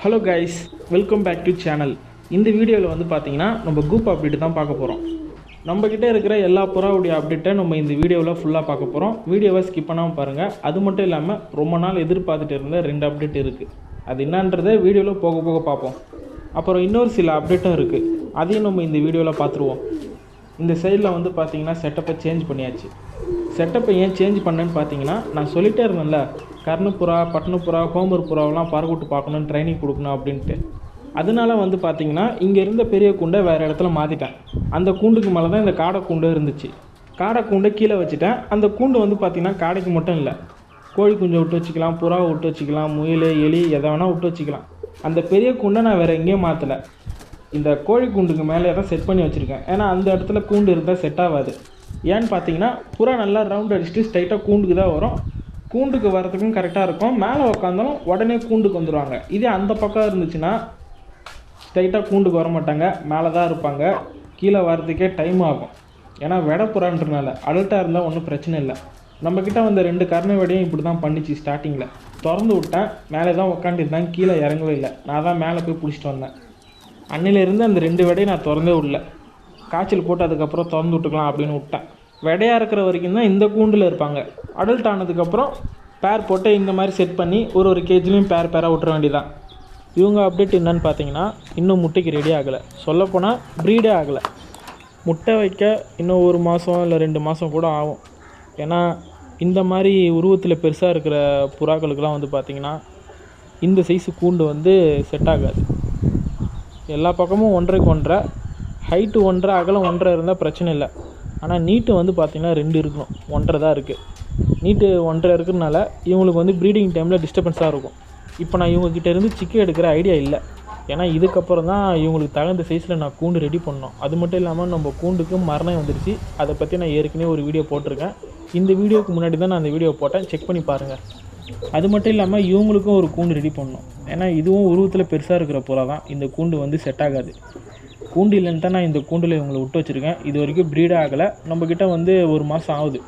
Hello guys welcome back to channel இந்த வீடியோவில் வந்து பார்த்தீங்கன்னா நம்ம குரூப் அப்டேட் தான் பார்க்க போகிறோம் நம்மக்கிட்ட இருக்கிற எல்லா புறாவுடைய அப்டேட்டை நம்ம இந்த வீடியோவில் ஃபுல்லாக பார்க்க போகிறோம் வீடியோவை ஸ்கிப் பண்ணாமல் பாருங்கள் அது மட்டும் இல்லாமல் ரொம்ப நாள் எதிர்பார்த்துட்டு இருந்த ரெண்டு அப்டேட் இருக்குது அது என்னன்றதை வீடியோவில் போக போக பார்ப்போம். அப்புறம் இன்னொரு சில அப்டேட்டும் இருக்குது அதையும் நம்ம இந்த வீடியோவில் பார்த்துருவோம். இந்த சைடில் வந்து பார்த்தீங்கன்னா செட்டப்பை சேஞ்ச் பண்ணியாச்சு. செட்டப்பை ஏன் சேஞ்ச் பண்ணேன்னு பார்த்தீங்கன்னா நான் சொல்லிட்டே இருந்தேன்ல கர்ணப்புறா பட்டணப்புறா ஹோமர் புறாவெலாம் பறக்கூட்டு பார்க்கணும் ட்ரைனிங் கொடுக்கணும் அப்படின்ட்டு. அதனால வந்து பார்த்திங்கன்னா இங்கே இருந்த பெரிய கூண்டை வேறு இடத்துல மாற்றிட்டேன் அந்த கூண்டுக்கு மேலே தான் இந்த காடை கூண்டு இருந்துச்சு. காடை கூண்டை கீழே வச்சுட்டேன். அந்த கூண்டு வந்து பார்த்திங்கன்னா காடைக்கு மட்டும் இல்லை. கோழி குஞ்சை விட்டு வச்சுக்கலாம் புறா விட்டு வச்சுக்கலாம் முயல் எலி எதை வேணால் விட்டு வச்சுக்கலாம். அந்த பெரிய கூண்டை நான் வேறு எங்கேயும் மாற்றலை இந்த கோழி கூண்டுக்கு மேலே தான் செட் பண்ணி வச்சுருக்கேன். ஏன்னா அந்த இடத்துல கூண்டு இருந்தால் செட் ஆகாது. ஏன்னு பார்த்தீங்கன்னா புறா நல்லா ரவுண்ட் அடிச்சுட்டு ஸ்ட்ரைட்டாக கூண்டுக்கு தான் வரும். கூண்டுக்கு வரதுக்கும் கரெக்டாக இருக்கும். மேலே உக்காந்தாலும் உடனே கூண்டுக்கு வந்துடுவாங்க இதே அந்த பக்கம் இருந்துச்சுன்னா ஸ்ட்ரைட்டாக கூண்டுக்கு வர மாட்டாங்க. மேலே தான் இருப்பாங்க. கீழே வர்றதுக்கே டைம் ஆகும். ஏன்னா வெடை புறான்றனால அடல்ட்டாக இருந்தால் ஒன்றும் பிரச்சனை இல்லை. நம்மக்கிட்ட வந்த ரெண்டு கருணை வெடையும் இப்படி தான் பண்ணிச்சு ஸ்டார்டிங்கில் திறந்து விட்டேன். மேலே தான் உக்காந்துருந்தேன் கீழே இறங்கவே இல்லை. நான் தான் மேலே போய் பிடிச்சிட்டு வந்தேன். அன்னிலேருந்து அந்த ரெண்டு வடையும் நான் திறந்தே விடல. காய்ச்சல் போட்டு அதுக்கப்புறம் திறந்து விட்டுக்கலாம் அப்படின்னு விட்டேன். விடையாக இருக்கிற வரைக்கும் தான் இந்த கூண்டில் இருப்பாங்க. அடல்ட் ஆனதுக்கப்புறம் பேர் போட்டு இந்த மாதிரி செட் பண்ணி ஒரு ஒரு கேஜிலையும் பேர் பேராக விட்டுற வேண்டியதான் இவங்க அப்டேட் என்னன்னு பார்த்தீங்கன்னா இன்னும் முட்டைக்கு ரெடி ஆகலை. சொல்லப்போனால் ப்ரீடே ஆகலை. முட்டை வைக்க இன்னும் ஒரு மாதம் இல்லை ரெண்டு மாதம் கூட ஆகும். ஏன்னா இந்த மாதிரி உருவத்தில் பெருசாக இருக்கிற புறாக்களுக்கெல்லாம் வந்து பார்த்திங்கன்னா இந்த சைஸு கூண்டு வந்து செட் ஆகாது. எல்லா பக்கமும் ஒன்றைக்கு ஒன்றை ஹைட்டு ஒன்றரை அகலம் ஒன்றரை இருந்தால் பிரச்சனை இல்லை. ஆனால் நீட்டு வந்து பார்த்திங்கன்னா ரெண்டு இருக்கணும் ஒன்றரை தான் இருக்குது நீட்டு ஒன்றரை இருக்கிறதுனால இவங்களுக்கு வந்து ப்ரீடிங் டைமில் டிஸ்டர்பன்ஸாக இருக்கும். இப்போ நான் இவங்ககிட்ட இருந்து சிக்கன் எடுக்கிற ஐடியா இல்லை. ஏன்னா இதுக்கப்புறம் தான் இவங்களுக்கு தகுந்த சைஸில் நான் கூண்டு ரெடி பண்ணோம் அது மட்டும் இல்லாமல் நம்ம கூண்டுக்கு மரணம் வந்துடுச்சு அதை பற்றி நான் ஏற்கனவே ஒரு வீடியோ போட்டிருக்கேன். இந்த வீடியோக்கு முன்னாடி தான் நான் அந்த வீடியோ போட்டேன். செக் பண்ணி பாருங்கள் அது மட்டும் இல்லாமல் இவங்களுக்கும் ஒரு கூண்டு ரெடி பண்ணணும். ஏன்னா இதுவும் உருவத்தில் பெருசாக இருக்கிற புறா தான் இந்த கூண்டு வந்து செட் ஆகாது. கூண்டு இல்லைன்னு தான் நான் இந்த கூண்டில் இவங்களை விட்டு வச்சுருக்கேன். இது வரைக்கும் ப்ரீட் ஆகலை. நம்மக்கிட்ட வந்து ஒரு மாதம் ஆகுது.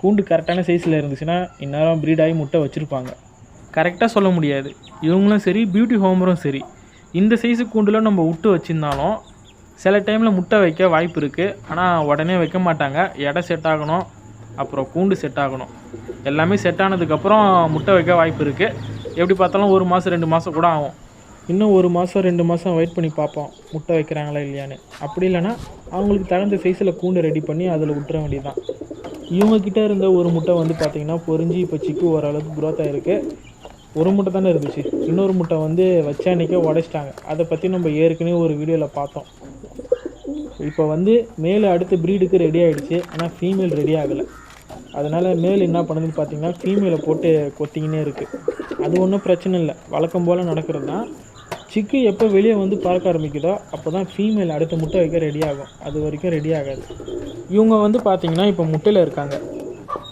கூண்டு கரெக்டான சைஸில் இருந்துச்சுன்னா இந்நேரம் ப்ரீடாகி முட்டை வச்சுருப்பாங்க. கரெக்டாக சொல்ல முடியாது. இவங்களும் சரி பியூட்டி ஹோமரும் சரி. இந்த சைஸு கூண்டில் நம்ம விட்டு வச்சுருந்தாலும் சில டைமில் முட்டை வைக்க வாய்ப்பு இருக்குது ஆனால் உடனே வைக்க மாட்டாங்க. எடை செட் ஆகணும். அப்புறம் கூண்டு செட் ஆகணும். எல்லாமே செட் ஆனதுக்கப்புறம் முட்டை வைக்க வாய்ப்பு இருக்குது எப்படி பார்த்தாலும் ஒரு மாதம் ரெண்டு மாதம் கூட ஆகும். இன்னும் ஒரு மாதம் ரெண்டு மாதம் வெயிட் பண்ணி பார்ப்போம். முட்டை வைக்கிறாங்களா இல்லையான்னு. அப்படி இல்லைன்னா அவங்களுக்கு தகுந்த சைஸில் கூண்டு ரெடி பண்ணி அதில் விட்டுற வேண்டியதுதான். இவங்கக்கிட்ட இருந்த ஒரு முட்டை வந்து பார்த்திங்கன்னா பொறிஞ்சு இப்போ சிக்கு ஓரளவுக்கு க்ரோத் ஆகிருக்கு ஒரு முட்டை தானே இருந்துச்சு. இன்னொரு முட்டை வந்து வச்ச அன்றைக்கே உடைச்சிட்டாங்க. அதை பற்றி நம்ம ஏற்கனவே ஒரு வீடியோவில் பார்த்தோம். இப்போ வந்து மேல் அடுத்த ப்ரீடுக்கு ரெடி ஆகிடுச்சு ஆனால் ஃபீமேல் ரெடி ஆகலை. அதனால் மேல் என்ன பண்ணுதுன்னு பார்த்தீங்கன்னா ஃபீமேலை போட்டு கொத்திக்கினே இருக்குது அது ஒன்றும் பிரச்சனை இல்லை. வழக்கம் போல் நடக்கிறது தான் சிக்கு எப்போ வெளியே வந்து பறக்க ஆரம்பிக்குதோ அப்போ தான் ஃபீமேல் அடுத்த முட்டை வைக்க ரெடி ஆகும். அது வரைக்கும் ரெடி ஆகாது. இவங்க வந்து பார்த்திங்கன்னா இப்போ முட்டையில் இருக்காங்க.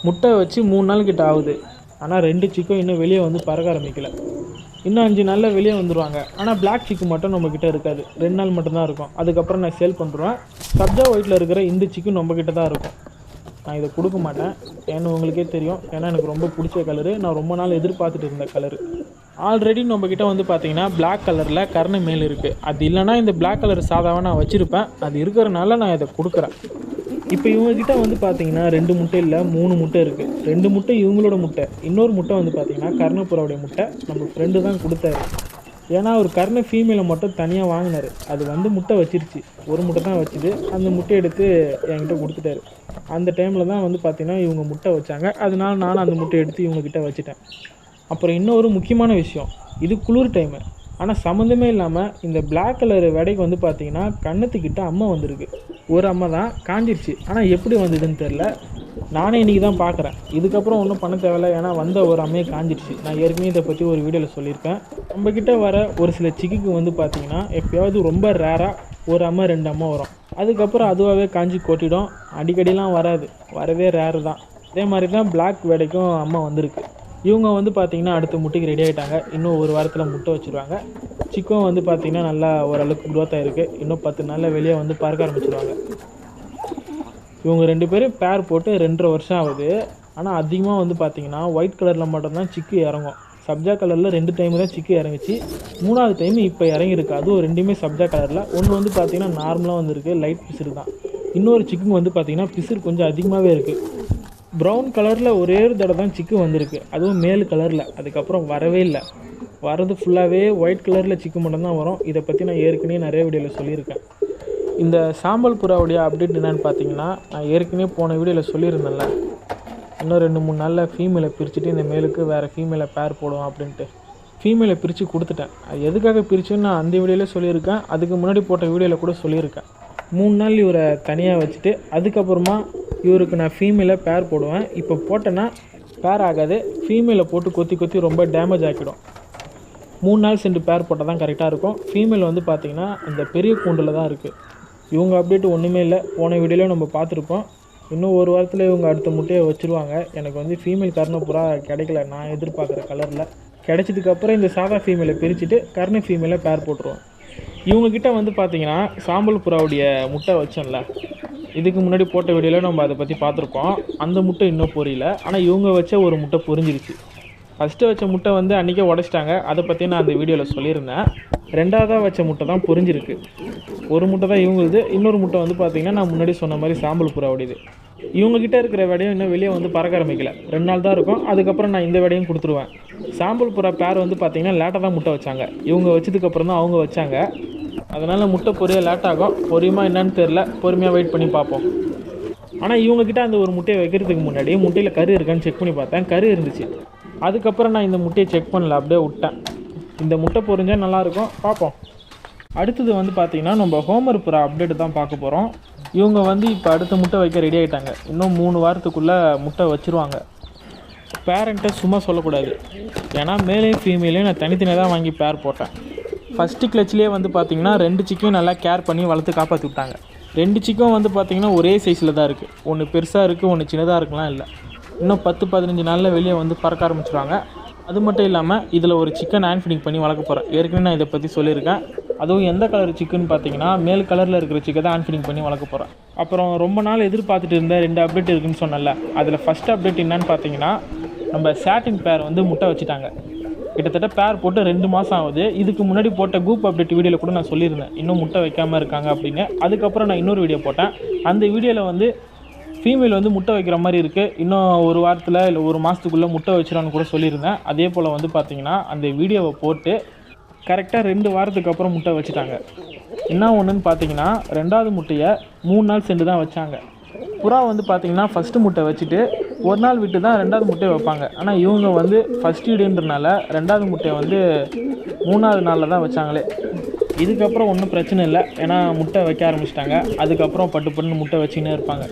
முட்டை வச்சு மூணு நாள் கிட்ட ஆகுது. ஆனால் ரெண்டு சிக்கும் இன்னும் வெளியே வந்து பறக்க ஆரம்பிக்கல. இன்னும் அஞ்சு நாளில் வெளியே வந்துடுவாங்க ஆனால் பிளாக் சிக்கு மட்டும் நம்மக்கிட்ட இருக்காது. ரெண்டு நாள் மட்டும்தான் இருக்கும். அதுக்கப்புறம் நான் சேல் பண்ணுறேன் சப்ஜா ஒயிட்டில் இருக்கிற இந்த சிக்கு நம்மக்கிட்ட தான் இருக்கும். நான் இதை கொடுக்க மாட்டேன். ஏன்னு உங்களுக்கே தெரியும். ஏன்னா எனக்கு ரொம்ப பிடிச்ச கலரு நான் ரொம்ப நாள் எதிர்பார்த்துட்டு இருந்த கலரு ஆல்ரெடி நம்மக்கிட்ட வந்து பார்த்தீங்கன்னா பிளாக் கலரில் கர்ண மேல் இருக்குது அது இல்லைன்னா இந்த பிளாக் கலர் சாதாவாக நான் வச்சுருப்பேன். அது இருக்கிறனால நான் இதை கொடுக்குறேன். இப்போ இவங்ககிட்ட வந்து பார்த்தீங்கன்னா ரெண்டு முட்டை இல்லை மூணு முட்டை இருக்குது ரெண்டு முட்டை இவங்களோட முட்டை. இன்னொரு முட்டை வந்து பார்த்தீங்கன்னா கர்ணப்புறாவுடைய முட்டை. நம்ம ஃப்ரெண்டு தான் கொடுத்தாரு. ஏன்னா அவர் கர்ண ஃபீமேலை மட்டும் தனியாக வாங்கினார். அது வந்து முட்டை வச்சிருச்சு. ஒரு முட்டை தான் வச்சுது. அந்த முட்டை எடுத்து என்கிட்ட கொடுத்துட்டாரு. அந்த டைமில் தான் வந்து பார்த்திங்கன்னா இவங்க முட்டை வச்சாங்க. அதனால நானும் அந்த முட்டை எடுத்து இவங்ககிட்ட வச்சுட்டேன். அப்புறம் இன்னொரு முக்கியமான விஷயம் இது குளிர் டைமு ஆனால் சம்மந்தமே இல்லாமல் இந்த பிளாக் கலர் விடைக்கு வந்து பார்த்தீங்கன்னா கன்னத்துக்கிட்ட அம்மா வந்திருக்கு. ஒரு அம்மா தான் காஞ்சிருச்சு. ஆனால் எப்படி வந்ததுன்னு தெரில நானே இன்றைக்கி தான் பார்க்குறேன் இதுக்கப்புறம் ஒன்றும் பண்ண தேவையில்ல. ஏன்னா வந்த ஒரு அம்மையை காஞ்சிருச்சு. நான் ஏற்கனவே இதை பற்றி ஒரு வீடியோவில் சொல்லியிருக்கேன். நம்மக்கிட்ட வர ஒரு சில சிக்குக்கு வந்து பார்த்திங்கன்னா எப்போயாவது ரொம்ப ரேராக ஒரு அம்மா ரெண்டு அம்மா வரும். அதுக்கப்புறம் அதுவாகவே காஞ்சி கொட்டிடும். அடிக்கடிலாம் வராது. வரவே ரேரு தான். அதே மாதிரி தான் பிளாக் வேடைக்கும் அம்மா வந்திருக்கு. இவங்க வந்து பார்த்திங்கன்னா அடுத்த முட்டைக்கு ரெடி ஆகிட்டாங்க இன்னும் ஒரு வாரத்தில் முட்டை வச்சுருவாங்க. சிக்கும் வந்து பார்த்திங்கன்னா நல்லா ஓரளவுக்கு க்ரோத் ஆகிருக்கு இன்னும் பத்து நாளில் வெளியே வந்து பறக்க ஆரம்பிச்சிருவாங்க. இவங்க ரெண்டு பேரும் பேர் போட்டு ரெண்டரை வருஷம் ஆகுது. ஆனால் அதிகமாக வந்து பார்த்திங்கன்னா ஒயிட் கலரில் மட்டும்தான் சிக்கு இறங்கும். சப்ஜா கலரில் ரெண்டு டைம் தான் சிக்கு இறங்குச்சு. மூணாவது டைம் இப்போ இறங்கியிருக்கு. அதுவும் ரெண்டுமே சப்ஜா கலரில் ஒன்று வந்து பார்த்திங்கன்னா நார்மலாக வந்திருக்கு. லைட் பிசிறு தான். இன்னொரு சிக்குங்க வந்து பார்த்திங்கன்னா பிசிறு கொஞ்சம் அதிகமாகவே இருக்குது ப்ரௌன் கலரில் ஒரே ஒரு தடவை தான் சிக்கு வந்திருக்கு. அதுவும் மேல் கலரில் அதுக்கப்புறம் வரவே இல்லை. வரது ஃபுல்லாகவே ஒயிட் கலரில் சிக்கு மட்டும்தான் வரும். இதை பற்றி நான் ஏற்கனவே நிறைய வீடியோவில் சொல்லியிருக்கேன். இந்த சாம்பல் புறாவுடைய அப்டேட் என்னென்னு பார்த்தீங்கன்னா நான் ஏற்கனவே போன வீடியோவில் சொல்லியிருந்தேன்ல. இன்னும் ரெண்டு மூணு நாளில் ஃபீமேலை பிரிச்சுட்டு இந்த மேலுக்கு வேறு ஃபீமேலை பேர் போடுவோம் அப்படின்ட்டு. ஃபீமேலை பிரித்து கொடுத்துட்டேன். அது எதுக்காக பிரிச்சுன்னு நான் அந்த வீடியோவில் சொல்லியிருக்கேன். அதுக்கு முன்னாடி போட்ட வீடியோவில் கூட சொல்லியிருக்கேன். மூணு நாள் இவரை தனியாக வச்சுட்டு அதுக்கப்புறமா இவருக்கு நான் ஃபீமேலை பேர் போடுவேன். இப்போ போட்டேன்னா பேர் ஆகாது. ஃபீமேலை போட்டு கொத்தி கொத்தி ரொம்ப டேமேஜ் ஆக்கிடும். மூணு நாள் சென்று பேர் போட்டால் தான் கரெக்டாக இருக்கும். ஃபீமேல் வந்து பார்த்திங்கன்னா அந்த பெரிய கூண்டில் தான் இருக்குது இவங்க அப்டேட் ஒன்றுமே இல்லை. போன வீடியோவில் நம்ம பார்த்துருப்போம். இன்னும் ஒரு வாரத்தில் இவங்க அடுத்த முட்டையை வச்சுருவாங்க. எனக்கு வந்து ஃபீமேல் கர்ண புறா கிடைக்கல. நான் எதிர்பார்க்குற கலரில் கிடைச்சதுக்கப்புறம் இந்த சாதா ஃபீமேலை பிரிச்சுட்டு கருணை ஃபீமேலை பேர் போட்டுருவோம். இவங்கக்கிட்ட வந்து பார்த்தீங்கன்னா சாம்பல் புறாவுடைய முட்டை வச்சோம்ல இதுக்கு முன்னாடி போட்ட வீடியோவில் நம்ம அதை பற்றி பார்த்துருக்கோம். அந்த முட்டை இன்னும் பொரியல. ஆனால் இவங்க வச்ச ஒரு முட்டை பொரிஞ்சிருச்சு. ஃபஸ்ட்டு வச்ச முட்டை வந்து அன்றைக்கே உடச்சிட்டாங்க. அதை பற்றி நான் அந்த வீடியோவில் சொல்லியிருந்தேன். ரெண்டாவதாக வச்ச முட்டை தான் பொரிஞ்சிருக்கு. ஒரு முட்டை தான் இவங்களுது. இன்னொரு முட்டை வந்து பார்த்திங்கன்னா நான் முன்னாடி சொன்ன மாதிரி சாம்பல் புறாவுடையது. இவங்கக்கிட்ட இருக்கிற விடையும் இன்னும் வெளியே வந்து பறக்க ஆரம்பிக்கல. ரெண்டு நாள் தான் இருக்கும். அதுக்கப்புறம் நான் இந்த விடையும் கொடுத்துருவேன். சாம்பல் புறா பேர் வந்து பார்த்திங்கன்னா லேட்டாக தான் முட்டை வச்சாங்க. இவங்க வச்சதுக்கப்புறம் தான் அவங்க வச்சாங்க. அதனால் முட்டை பொரிய லேட்டாகும் பொரியுமா என்னன்னு தெரில பொறுமையாக வெயிட் பண்ணி பார்ப்போம். ஆனால் இவங்கக்கிட்ட அந்த ஒரு முட்டையை வைக்கிறதுக்கு முன்னாடி முட்டையில் கரு இருக்கான்னு செக் பண்ணி பார்த்தேன். கரு இருந்துச்சு. அதுக்கப்புறம் நான் இந்த முட்டையை செக் பண்ணல. அப்படியே விட்டேன். இந்த முட்டை பொரிஞ்சால் நல்லாயிருக்கும் பார்ப்போம். அடுத்தது வந்து பார்த்திங்கன்னா நம்ம ஹோமர் புறா அப்டேட் தான் பார்க்க போகிறோம் இவங்க வந்து இப்போ அடுத்த முட்டை வைக்க ரெடி ஆகிட்டாங்க இன்னும் மூணு வாரத்துக்குள்ளே முட்டை வச்சுருவாங்க. பேரண்ட்டை சும்மா சொல்லக்கூடாது. ஏன்னா மேலேயும் ஃபீமேலையும் நான் தனித்தனியாக தான் வாங்கி பேர் போட்டேன். ஃபஸ்ட்டு கிளச்சிலே வந்து பார்த்திங்கன்னா ரெண்டு சிக்கும் நல்லா கேர் பண்ணி வளர்த்து காப்பாற்றி விட்டாங்க. ரெண்டு சிக்கும் வந்து பார்த்திங்கன்னா ஒரே சைஸில் தான் இருக்குது ஒன்று பெருசாக இருக்குது ஒன்று சின்னதாக இருக்கலாம் இல்லை. இன்னும் பத்து பதினஞ்சு நாளில் வெளியே வந்து பறக்க ஆரம்பிச்சிருவாங்க. அது மட்டும் இல்லாமல் இதில் ஒரு சிக்கன் ஹேண்ட் ஃபீடிங் பண்ணி வளர்க்க போகிறேன் ஏற்கனவே நான் இதை பற்றி சொல்லியிருக்கேன். அதுவும் எந்த கலர் சிக்கன் பார்த்தீங்கன்னா மேல் கலரில் இருக்கிற சிக்கன் தான் ஹேண்ட் ஃபீடிங் பண்ணி வளர்க்க போகிறேன் அப்புறம் ரொம்ப நாள் எதிர்பார்த்துட்டு இருந்த ரெண்டு அப்டேட் இருக்குன்னு சொன்னல அதில் ஃபஸ்ட் அப்டேட் என்னன்னு பார்த்தீங்கன்னா நம்ம சேட்டின் பேர் வந்து முட்டை வச்சுட்டாங்க. கிட்டத்தட்ட பேர் போட்டு ரெண்டு மாதம் ஆகுது. இதுக்கு முன்னாடி போட்ட குரூப் அப்டேட் வீடியோவில் கூட நான் சொல்லியிருந்தேன். இன்னும் முட்டை வைக்காமல் இருக்காங்க அப்படின்னு. அதுக்கப்புறம் நான் இன்னொரு வீடியோ போட்டேன். அந்த வீடியோவில் வந்து ஃபீமேல் வந்து முட்டை வைக்கிற மாதிரி இருக்குது இன்னும் ஒரு வாரத்தில் இல்லை ஒரு மாதத்துக்குள்ளே முட்டை வச்சிடான்னு கூட சொல்லியிருந்தேன். அதே போல் வந்து பார்த்தீங்கன்னா அந்த வீடியோவை போட்டு கரெக்டாக ரெண்டு வாரத்துக்கு அப்புறம் முட்டை வச்சுட்டாங்க. என்ன ஒன்றுன்னு பார்த்தீங்கன்னா ரெண்டாவது முட்டையை மூணு நாள் சென்று தான் வச்சாங்க. புறா வந்து பார்த்தீங்கன்னா ஃபஸ்ட்டு முட்டை வச்சுட்டு ஒரு நாள் விட்டு தான் ரெண்டாவது முட்டையை வைப்பாங்க. ஆனால் இவங்க வந்து ஃபஸ்ட் ஈடுன்றனால ரெண்டாவது முட்டையை வந்து மூணாவது நாளில் தான் வச்சாங்களே. இதுக்கப்புறம் ஒன்றும் பிரச்சனை இல்லை. ஏன்னா முட்டை வைக்க ஆரம்பிச்சிட்டாங்க. அதுக்கப்புறம் பட்டு பட்டுன்னு முட்டை வச்சுக்கின்னே இருப்பாங்க.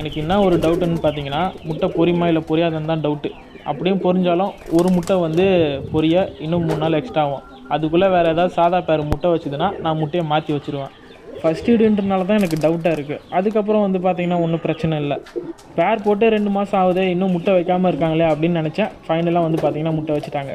எனக்கு என்ன ஒரு டவுட்டுன்னு பார்த்தீங்கன்னா முட்டை பொரியுமா இல்லை பொரியாதுன்னு தான் டவுட்டு அப்படியும் பொரிஞ்சாலும் ஒரு முட்டை வந்து பொரிய இன்னும் மூணு நாள் எக்ஸ்ட்ரா ஆகும். அதுக்குள்ளே வேறு ஏதாவது சாதா பேர் முட்டை வச்சுதுன்னா நான் முட்டையை மாற்றி வச்சுருவேன். ஃபஸ்ட் ஈடுன்றனால தான் எனக்கு டவுட்டாக இருக்குது அதுக்கப்புறம் வந்து பார்த்திங்கன்னா ஒன்றும் பிரச்சனை இல்லை. பேர் போட்டு ரெண்டு மாதம் ஆகுது இன்னும் முட்டை வைக்காமல் இருக்காங்களே அப்படின்னு நினச்சேன். ஃபைனலாக வந்து பார்த்திங்கன்னா முட்டை வச்சுட்டாங்க.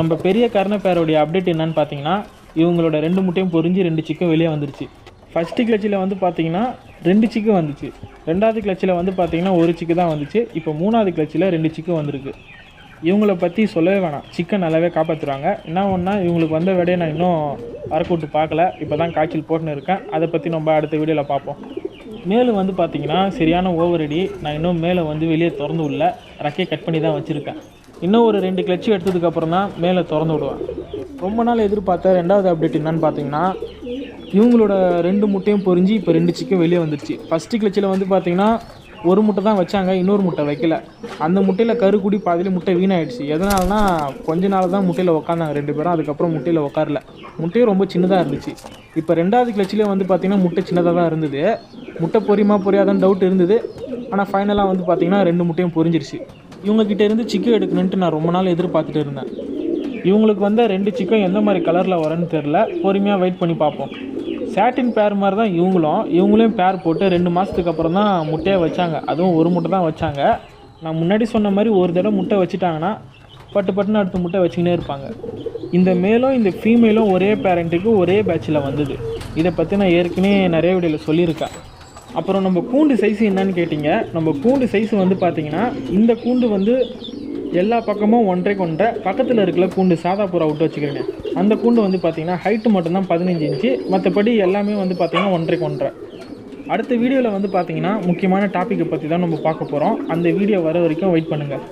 நம்ம பெரிய கர்ண பேரோடைய அப்டேட் என்னன்னு பார்த்தீங்கன்னா இவங்களோட ரெண்டு முட்டையும் பொரிஞ்சு ரெண்டு சிக்கும் வெளியே வந்துருச்சு. ஃபஸ்ட்டு கிளச்சில் வந்து பார்த்தீங்கன்னா ரெண்டு சிக்கு வந்துச்சு. ரெண்டாவது கிளச்சில் வந்து பார்த்தீங்கன்னா ஒரு சிக்கு தான் வந்துச்சு. இப்போ மூணாவது கிளச்சில் ரெண்டு சிக்கு வந்திருக்கு. இவங்களை பற்றி சொல்லவே வேணாம். சிக்கன் நல்லாவே காப்பாற்றுறாங்க என்ன ஒன்றா இவங்களுக்கு வந்த விடையை நான் இன்னும் வரக்கூட்டு பார்க்கல இப்போ தான் காய்ச்சல் போட்டுன்னு இருக்கேன். அதை பற்றி நம்ம அடுத்த வீடியோவில் பார்ப்போம் மேலும் வந்து பார்த்தீங்கன்னா சரியான ஓவரடி நான் இன்னும் மேலே வந்து வெளியே திறந்து விடல. ரக்கையை கட் பண்ணி தான் வச்சுருக்கேன். இன்னும் ஒரு ரெண்டு கிளச்சு எடுத்ததுக்கப்புறம் தான் மேலே திறந்து விடுவேன். ரொம்ப நாள் எதிர்பார்த்த ரெண்டாவது அப்டேட் என்னன்னு பார்த்தீங்கன்னா இவங்களோட ரெண்டு முட்டையும் பொரிஞ்சு இப்போ ரெண்டு சிக்கன் வெளியே வந்துருச்சு. ஃபஸ்ட்டு கிளச்சில் வந்து பார்த்தீங்கன்னா ஒரு முட்டை தான் வச்சாங்க இன்னொரு முட்டை வைக்கல. அந்த முட்டையில் கரு கூடி பாதியில் முட்டை வீணாயிடுச்சு. எதனாலனா கொஞ்ச நாள் தான் முட்டையில் உட்காந்தாங்க ரெண்டு பேரும் அதுக்கப்புறம் முட்டையில் உட்காரல முட்டையும் ரொம்ப சின்னதாக இருந்துச்சு. இப்போ ரெண்டாவது கிளச்சிலே வந்து பார்த்திங்கன்னா முட்டை சின்னதாக தான் இருந்தது. முட்டை பொரியுமா பொரியாதான்னு டவுட் இருந்தது. ஆனால் ஃபைனலாக வந்து பார்த்திங்கன்னா ரெண்டு முட்டையும் பொரிஞ்சிருச்சு. இவங்கக்கிட்ட இருந்து சிக்கன் எடுக்கணுன்ட்டு நான் ரொம்ப நாள் எதிர்பார்த்துட்டு இருந்தேன். இவங்களுக்கு வந்த ரெண்டு சிக்கன் எந்த மாதிரி கலரில் வரேன்னு தெரில பொறுமையாக வெயிட் பண்ணி பார்ப்போம். சாட்டின் பேர் மாதிரி தான் இவங்களும். இவங்களையும் பேர் போட்டு ரெண்டு மாதத்துக்கு அப்புறம் தான் முட்டையை வச்சாங்க. அதுவும் ஒரு முட்டை தான் வச்சாங்க. நான் முன்னாடி சொன்ன மாதிரி ஒரு தடவை முட்டை வச்சுட்டாங்கன்னா பட்டு பட்டுன்னு அடுத்த முட்டை வச்சுக்கினே இருப்பாங்க. இந்த மேலும் இந்த ஃபீமேலும் ஒரே பேரண்ட்டுக்கு ஒரே பேட்சில் வந்தது. இதை பற்றி நான் ஏற்கனவே நிறைய வீடியோவில் சொல்லியிருக்கேன். அப்புறம் நம்ம கூண்டு சைஸ் என்னன்னு கேட்டிங்க. நம்ம கூண்டு சைஸ் வந்து பார்த்திங்கன்னா இந்த கூண்டு வந்து எல்லா பக்கமும் ஒன்றை கொண்ட பக்கத்தில் இருக்கிற கூண்டு சாதா புறா விட்டு வச்சுக்கிறேங்க. அந்த கூண்டு வந்து பார்த்தீங்கன்னா ஹைட்டு மட்டும்தான் பதினஞ்சு இன்ச்சு மற்றபடி எல்லாமே வந்து பார்த்தீங்கன்னா ஒன்றைக்கு ஒன்றரை. அடுத்த வீடியோவில் வந்து பார்த்தீங்கன்னா முக்கியமான டாப்பிக்கை பற்றி தான் நம்ம பார்க்க போகிறோம் அந்த வீடியோ வர வரைக்கும் வெயிட் பண்ணுங்கள்